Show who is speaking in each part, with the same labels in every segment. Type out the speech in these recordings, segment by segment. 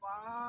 Speaker 1: one.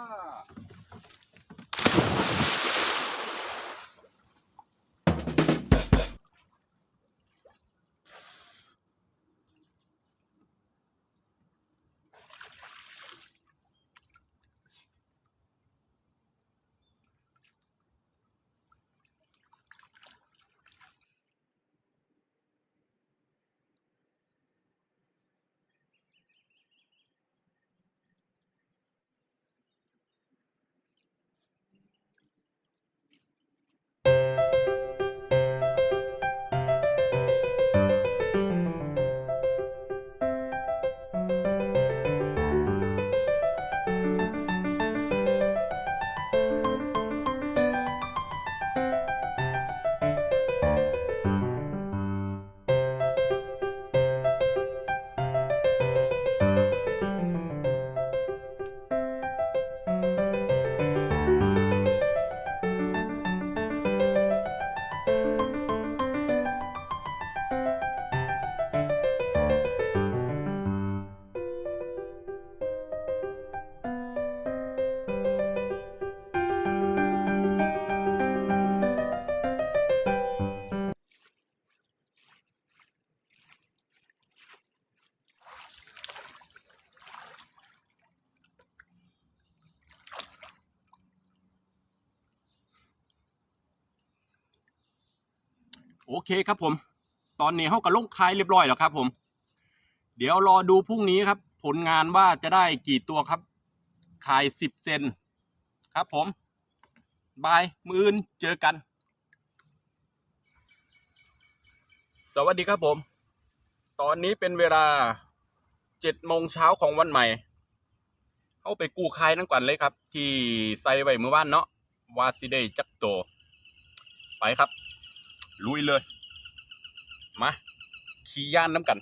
Speaker 1: โอเคครับผม ตอนนี้เขาก็ลงคายเรียบร้อยแล้วครับผม เดี๋ยวรอดูพรุ่งนี้ครับ ผลงานว่าจะได้กี่ตัวครับคายสิบเซนครับผมบายมืออื่นเจอกัน สวัสดีครับผม ตอนนี้เป็นเวลาเจ็ดโมงเช้าของวันใหม่เอาไปกู้คายนั่งก่อนเลยครับ ที่ใส่ไว้เมื่อวานเนาะวาซิเดจักโต ไปครับ ลุยเลย มา ขี่ย่านน้ำกัน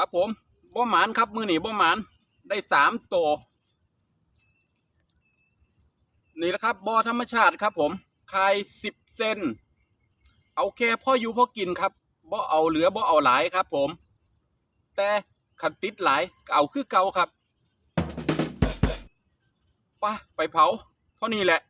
Speaker 1: ครับผมบ่หมานครับมือหนีบ่หมานได้สามตัวนี่แหละครับบ่อธรรมชาติครับ ผมคายสิบเซนเอาแค่พ่ออยู่พ่อกินครับบ่เอาเหลือบ่เอาหลายครับ ผม แต่ขันติดหลายก็เอาคือเก่าครับไปไปเผาเท่านี้แหละ